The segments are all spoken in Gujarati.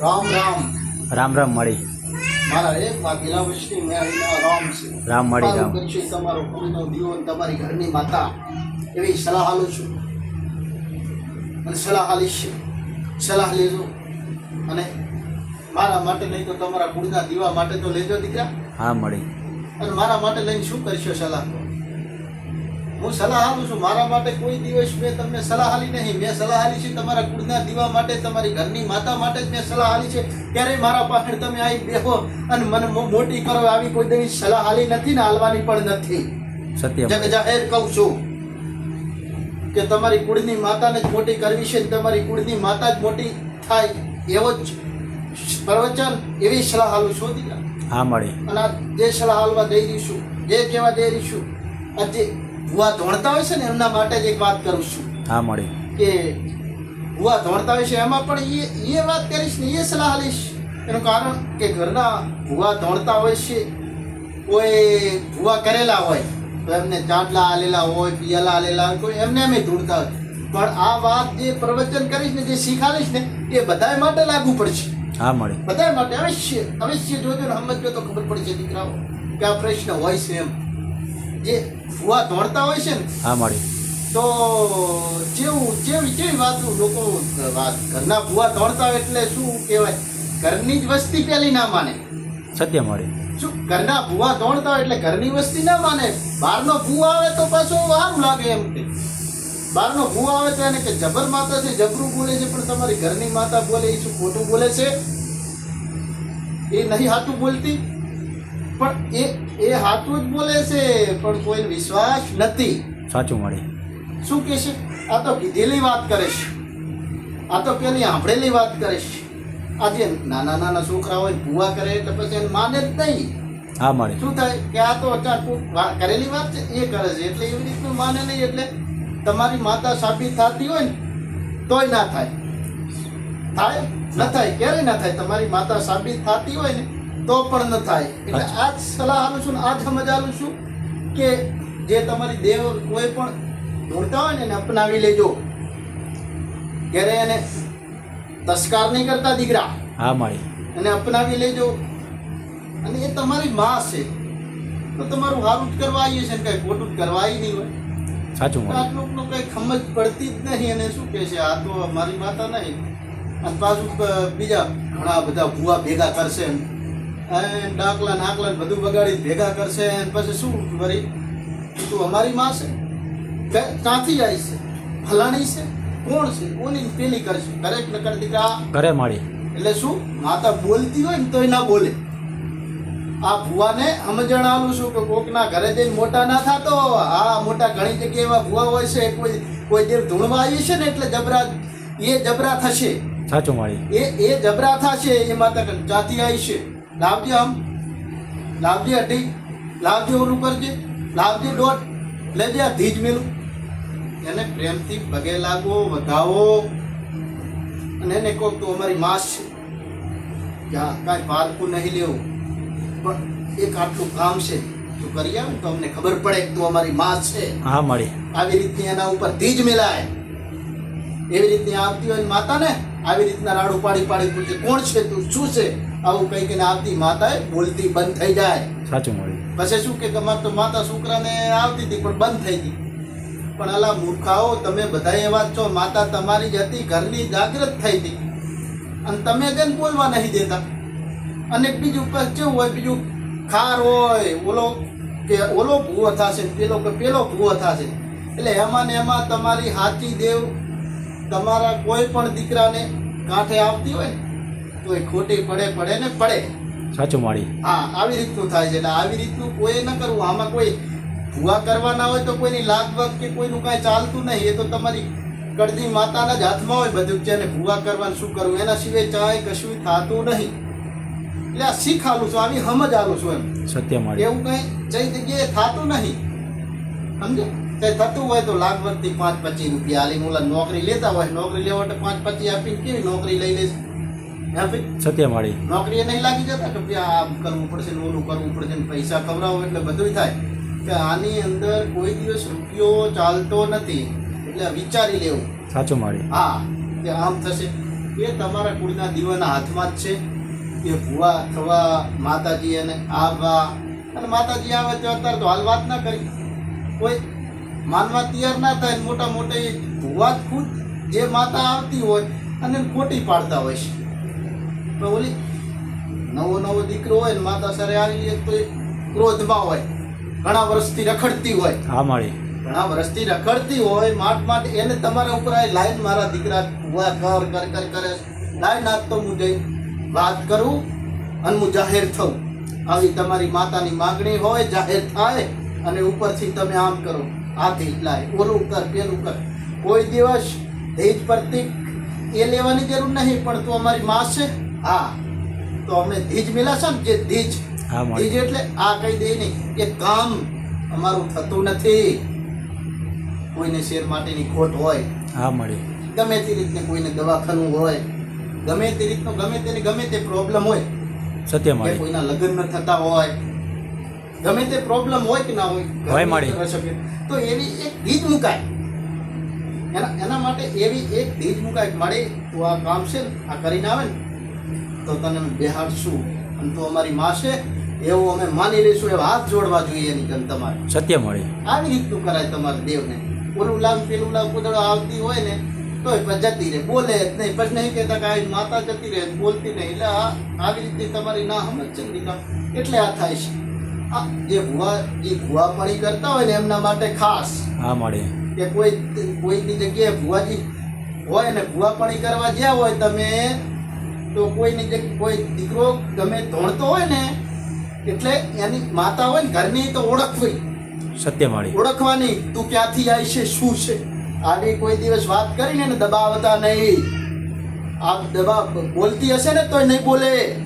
રામ રામ. રામ રામ મળી. મારા એક વાઘેલા વૃષ્ટિ મેળવીના રામ છે. રામ મળી રામ. છે તમારો કુળનો દીવો તમારી ઘરની માતા. એવી સલાહ આલું છું. અને સલાહ આલીશ સલાહ લેજો. અને મારા માટે નહીં તો તમારા કુળના દીવા માટે તો લેજો દીકરા. હા મળી. અને મારા માટે લઈને શું કરશો સલાહ? હું સલાહ આપું છું મારા માટે કોઈ દિવસ મેં તમને સલાહ આલી નહીં. મેં સલાહ આલી છે તમારા કુળના દીવા માટે તમારી ઘરની માતા માટે જ મેં સલાહ આલી છે. ત્યારે મારા પાછળ તમે આવી બેહો અને મને મોટી કરો આવી કોઈ દેવી સલાહ આલી નથી ને હાલવાની પણ નથી. સત્ય જગ જાહેર કહું છું કે તમારી કુળની માતાને જ મોટી કરવી છે ને તમારી કુળની માતા જ મોટી થાય એવો જ પ્રવચન એવી સલાહ આલું શોધી હા મળી. અને આ જે સલાહ હાલવા દઈ દઈશું જે કહેવા દઈ દઈશું આ જે ભૂવા ધોણતા હોય છે ને એમના માટે જ એક વાત કરું છું. હા મળી. કે ભૂવા ધોણતા હોય છે એમાં પણ એ એ વાત કરીશ ને એ સલાહ લઈશ. એનું કારણ કે ઘરના ભૂવા ધોણતા હોય છે કોઈ ભૂવા કરેલા હોય તો એમને ચાંદલા આલેલા હોય પિયાલા આલેલા હોય કોઈ એમને એમ ધૂળતા હોય. પણ આ વાત જે પ્રવચન કરીશ ને જે શીખાડીશ ને એ બધાય માટે લાગુ પડશે. હા મળે. બધા માટે અવશ્ય અવશ્ય જોજો ને સમજો તો ખબર પડશે દીકરાઓ કે આ પ્રશ્ન હોય છે એમ. જે ફુવા દોડતા હોય છે ને હા મળી તો જેવું જેવી કેવી વાતું લોકો વાત ઘરના ફુવા દોડતા હોય એટલે શું કહેવાય? ઘરની જ વસ્તી પેલી ના માને. સત્ય મળી શું ઘરના ભૂવા દોડતા હોય એટલે ઘરની વસ્તી ના માને? બહારનો ભૂ આવે તો પાછું સારું લાગે એમ કે. બહારનો ભૂ આવે તો એને કે જબર માતા છે જબરું બોલે છે પણ તમારી ઘરની માતા બોલે એ શું ખોટું બોલે છે? એ નહીં હાટું બોલતી? પણ એ એ હાથું જ બોલે છે પણ કોઈ વિશ્વાસ નથી. સાચું મળી. શું કે છે? આ તો કીધેલી વાત કરે છે. આ તો પેલી સાંભળેલી વાત કરે છે. આ જે નાના નાના છોકરા હોય ભૂવા કરે એટલે પછી એને માને જ નહીં. હા મળી. શું થાય? કે આ તો વા- કરેલી વાત છે? એ કરે છે. એટલે એવી રીતનું માને નહીં. એટલે તમારી માતા સાબિત થતી હોય ને તોય ના થાય. થાય? ન થાય? ક્યારેય ના થાય. તમારી માતા સાબિત થતી હોય ને તો પણ ન થાય. એટલે આ જ સલાહ આલું છું આ જ સમજ આલું છું કે જે તમારી દેવ કોઈ પણ ઢૂંઢતા હોય ને એને અપનાવી લેજો. ક્યારે એને તસ્કાર નહીં કરતા દીકરા. હા મળી એને અપનાવી લેજો. અને એ તમારી માં છે. તો તમારું સારું જ કરવા આવીએ છે કઈ ખોટું જ કરવા આવી નહીં હોય. સાચું આટલું કઈ સમજ પડતી જ નહીં અને શું કહે છે? આ તો મારી માતા નહીં. અને પાછું બીજા ઘણા બધા ભૂવા ભેગા કરશે ડાકલા નાકલા બધું બગાડી ભેગા કરશે અને પછી શું વળી તું અમારી માં છે. ક્યાંથી આવી છે. ફલાણી છે. કોણ છે? કોની પેલી કરશે? દરેક નકર દીકરા ઘરે મળી. એટલે શું? માતા બોલતી હોય ને તોય ના બોલે. આ ભુવાને સમજણ જણાવું છું કે કોકના ઘરે જઈને મોટા ના થતો આ મોટા ઘણી જગ્યાએ એવા ભુવા હોય છે. કોઈ કોઈ જે ધૂળમાં આવી છે ને એટલે જબરા એ જબરા થશે. સાચું મળી. એ એ જબરા થશે. એ માતા કન આવી છે. લાવજે આમ. લાવજે અઢી. લાવજે ઓલું કરજે. લાવજે દોઢ. લેજે આ ધીજ મેલું. એને પ્રેમથી પગે લાગો વધાવો. અને એને કહો તો અમારી માસ છે. ત્યાં કાંઈ પાલકું નહીં લેવું. પણ એક આટલું કામ છે. તું કરી આવે તો અમને ખબર પડે કે તું અમારી માસ છે. હા મળી. આવી રીતની એના ઉપર ધીજ મેલાય. એવી રીતની આવતી હોય માતાને આવી રીતના રાડું પાડી પાડી પૂછે કોણ છે તું? શું છે? આવું કઈ કઈને આવતી માતા બોલતી બંધ થઈ જાય. સાચું મળ્યું. પછી શું કે તમારે તો માતા છોકરાને આવતી હતી પણ બંધ થઈ ગઈ. પણ અલા મૂર્ખાઓ તમે બધા એવા છો માતા તમારી જ હતી ઘરની જાગૃત થઈ હતી. અને તમે કેમ બોલવા નહીં દેતા. અને બીજું પછી કેવું હોય બીજું ખાર હોય ઓલો કે ઓલો ભૂવો થશે પેલો કે પેલો ભૂવો થશે. એટલે એમાં ને એમાં તમારી હાચી દેવ તમારા કોઈ પણ દીકરાને કાંઠે આવતી હોય ને તો એ ખોટી પડે પડે ને પડે. સાચું મળી હા આવી રીતનું થાય છે. એટલે આવી રીતનું કોઈ ન કરવું. આમાં કોઈ ભૂવા કરવાના હોય તો કોઈની લાગવગ કે કોઈનું કાંઈ ચાલતું નહીં. એ તો તમારી કડદી માતાના જ હાથમાં હોય બધું છે અને ભૂવા કરવાનું શું કરવું? એના સિવાય ચાય કશું થતું નહીં. એટલે આ શીખ આલું છું. આવી સમજ આલું છું એમ. સત્ય મળી એવું કંઈ જઈ જગ્યાએ થતું નહીં. સમજો કંઈ થતું હોય તો લાગવગથી પાંચ પચીસ રૂપિયા. આલી મુલા નોકરી લેતા હોય. નોકરી લેવા માટે પાંચ પચીસ આપીને કેવી નોકરી લઈ લેશે? હે ભાઈ. સત્ય મળી. નોકરીએ નહીં લાગી જતા કે ભાઈ આમ કરવું પડશે ને ઓલું કરવું પડશે ને પૈસા કવરાવો એટલે બધું થાય. કે આની અંદર કોઈ દિવસ રૂપિયો ચાલતો નથી એટલે વિચારી લેવું. સાચું મળી. હા કે આમ થશે. એ તમારા કુળના દીવાના હાથમાં જ છે. કે ભુવા થવા માતાજી એને આવવા. અને માતાજી આવે તો અત્યારે તો હાલ વાત ના કરી. કોઈ માનવા તૈયાર ના થાય ને મોટા મોટા ભુવા ખુદ જે માતા આવતી હોય અને ખોટી પાડતા હોય છે. તો ઓલી નવો નવો દીકરો હોય ને માતા સરે આવી તો ક્રોધમાં હોય. ઘણા વર્ષથી રખડતી હોય. હા માળી ઘણા વર્ષથી રખડતી હોય માટ માટ એને તમારા ઉપર આવી લાઈન મારા દીકરા ઊભા કર કર કર કરે. લાઈન આજ તો હું જઈ વાત કરું અને હું જાહેર થઉં. આવી તમારી માતાની માગણી હોય જાહેર થાય અને ઉપરથી તમે આમ કરો. આથી લાય ઓલું કર પેલું કર. કોઈ દિવસ ધીજ પ્રતિક એ લેવાની જરૂર નહીં પણ તું અમારી માં છે. હા. તો અમને ધીજ મિલાશે ને જે ધીજ. ધીજ એટલે આ કહી દે નહીં. એ કામ અમારું થતું નથી. કોઈને શેર માટેની ખોટ હોય. હા મળે. ગમે તે રીતને કોઈને દવાખાનું હોય. ગમે તે રીતનો ગમે તેને ગમે તે પ્રોબ્લેમ હોય. સત્ય મળે. કોઈના લગ્ન ન થતા હોય. ગમે તે પ્રોબ્લેમ હોય કે ના હોય હોય મળે. તો એવી એક ધીજ મુકાય. એના એના માટે એવી એક ધીજ મુકાય મળે તો આ કામ છે ને આ કરીને આવે ને તો તને અમે બેહાડશું. અને તું અમારી માં છે એવું અમે માની લઈશું એવા હાથ જોડવા જોઈએ એની જન તમારે. સત્ય મળે. આવી રીતનું કરાય તમારે દેવને. ઓલું લાવ પેલું લાવ કુદડો આવતી હોય ને તો એ જતી રહે. બોલે જ નહીં. પછી નહીં કહેતા કે આ માતા જતી રહે બોલતી નહીં. એટલે આ આવી રીતે તમારી ના સમજ છે એટલે આ થાય છે. આ જે ભુવા જે ભુવાપણી કરતા હોય ને એમના માટે ખાસ. હા મળે. કે કોઈ કોઈની જગ્યાએ ભુવાજી હોય ને ભુવાપણી કરવા જ્યાં હોય તમે તો કોઈની જે કોઈ દીકરો ગમે ધોણતો હોય ને એટલે એની માતા હોય ને ઘરની તો ઓળખવી. સત્યવાળી. ઓળખવાની. તું ક્યાંથી આવી છે? શું છે? આવી કોઈ દિવસ વાત કરીને ને દબાવતા નહીં. આ દબા બોલતી હશે ને તોય નહીં બોલે.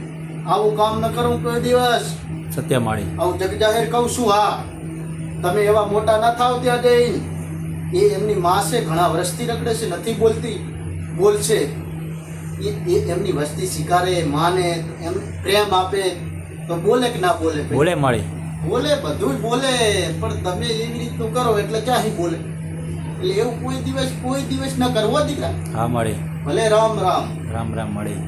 આવું કામ ન કરું કોઈ દિવસ. સત્ય માળી આવું જગ જાહેર કહું છું હા. તમે એવા મોટા ના થાવ ત્યાં જઈને. એ એમની માં છે ઘણા વર્ષથી રખડે છે નથી બોલતી. બોલશે. એ એમની વસ્તી સ્વીકારે માને એમ પ્રેમ આપે તો બોલે કે ના બોલે બોલે માળી. બોલે બધું જ બોલે પણ તમે એવી રીતનું કરો એટલે ક્યાંય બોલે? એટલે એવું કોઈ દિવસ કોઈ દિવસ ન કરવો દીકરા. હા મળે. ભલે રામ રામ. રામ રામ માળી.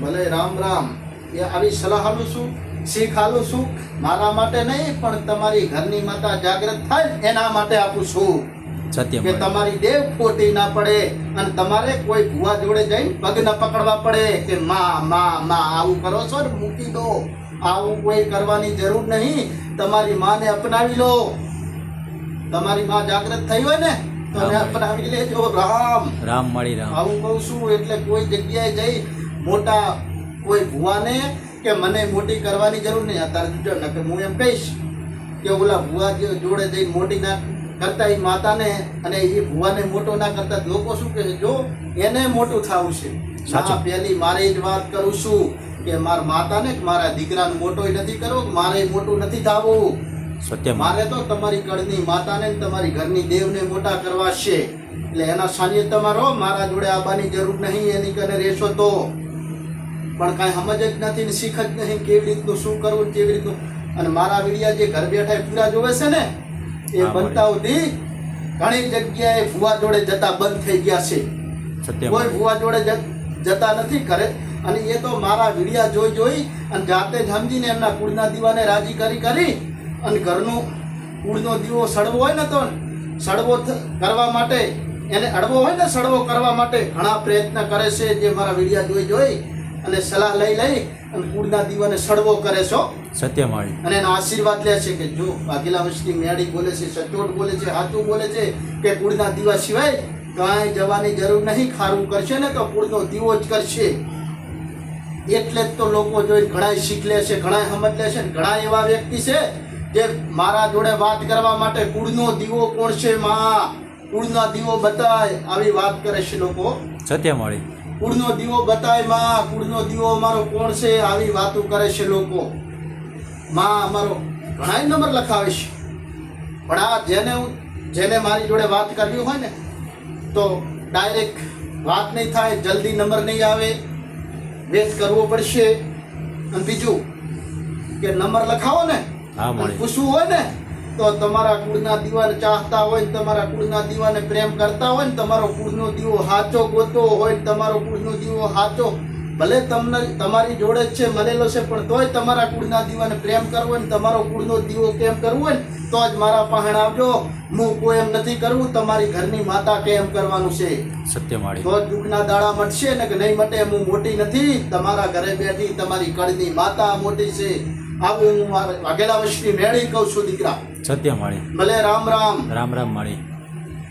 ભલે રામ રામ. એ આવી સલાહ આલું છું શીખ આલું છું મારા માટે નહીં પણ તમારી ઘરની માતા જાગૃત થાય એના માટે આપું છું. કે તમારી દેવ ખોટી ના પડે અને તમારે કોઈ ભુવા જોડે જઈને પગ ન પકડવા પડે કે માં માં માં આવું કરો છો ને મૂકી દો. આવું કોઈ કરવાની જરૂર નહીં. તમારી માને અપનાવી લો. તમારી માં જાગૃત થઈ હોય ને તો અપનાવી લેજો. રામ. રામ મળી રામ. આવું કહું છું એટલે કોઈ જગ્યાએ જઈ મોટા કોઈ ભુવાને કે મને મોટી કરવાની જરૂર નહીં. અત્યારે હું એમ કહીશ કે ઓલા ભુવા જોડે જઈને મોટી ના કરતા એ માતાને અને એ ભુવાને મોટો ના કરતા લોકો શું કહે છે? જો એને મોટું થવું છે. સાચા. પહેલી મારે જ વાત કરું છું કે મારા માતાને કે મારા દીકરાને મોટો નથી કરવો કે મારે મોટું નથી થવું. સત્ય મારે તો તમારી કળની માતાને તમારી ઘરની દેવને મોટા કરવા છે. એટલે એના સાનિધ્ય તમારો. મારા જોડે આવવાની જરૂર નહીં એની કને રહેશો તો. પણ કાંઈ સમજ જ નથી ને શીખ જ નહીં કેવી રીતનું શું કરવું કેવી રીતનું. અને મારા વિડિયા જે ઘર બેઠા એ પૂરા જોવે છે ને એ બનતા સુધી ઘણી જગ્યાએ ભુવા જોડે જતા બંધ થઈ ગયા છે. કોઈ ભુવા જોડે જતા નથી કરે અને એ તો મારા વિડિયા જોઈ જોઈ અને જાતે જ સમજીને એમના કુળના દીવાને રાજી કરી કરી અને ઘરનું કુળનો દીવો સડવો હોય ને તો સડવો કરવા માટે એને અડવો હોય ને સડવો કરવા માટે ઘણા પ્રયત્ન કરે છે જે મારા વિડિયા જોઈ જોઈ અને સલાહ લઈ લઈ અને કુળના દીવાને સડવો કરે છો. સત્ય માળી અને એનો આશીર્વાદ લે છે કે જો વાઘેલા વંશની મેળી બોલે છે સચોટ બોલે છે હાથું બોલે છે કે કુળના દીવા સિવાય કાંઈ જવાની જરૂર નહીં ખારું કરશે ને તો કુળનો દીવો જ કરશે. એટલે જ તો લોકો જોઈ ઘણા શીખ લે છે ઘણા સમજ લે છે ઘણા એવા વ્યક્તિ છે જે મારા જોડે વાત કરવા માટે કુળનો દીવો કોણ છે માં? કુળનો દીવો બતાય આવી વાત કરે છે લોકો. સત્ય મળી કુળનો દીવો બતાયમાં કુળનો દીવો અમારો કોણ છે આવી વાતો કરે છે લોકો. માં અમારો ઘણા નંબર લખાવે છે પણ આ જેને હું જેને મારી જોડે વાત કરવી હોય ને તો ડાયરેક્ટ વાત નહીં થાય જલ્દી નંબર નહીં આવે. વેટ કરવો પડશે. અને બીજું કે નંબર લખાવો ને પૂછવું હોય ને તો તમારા કુળના દીવાને ચાહતા હોય ને તમારા કુળના દીવાને પ્રેમ કરતા હોય ને તમારો કુળનો દીવો હાચો ગોતો હોય તમારો કુળનો દીવો હાચો ભલે તમને તમારી જોડે જ છે મળેલો છે પણ તોય તમારા કુળના દીવાને પ્રેમ કરવો હોય ને તમારો કુળનો દીવો કેમ કરવો હોય ને તો જ મારા પાસે આવજો. હું કોઈ એમ નથી કરવું તમારી ઘરની માતા કેમ કરવાનું છે? સત્યમાળી તો જ દુઃખના દાડા મટશે ને કે નહીં મટે હું મોટી નથી. તમારા ઘરે બેઠી તમારી કળની માતા મોટી છે. આવું હું મારા વાઘેલા વર્ષની મેળી કહું છું દીકરા. સત્યમાળી ભલે રામ રામ. રામ રામ માળી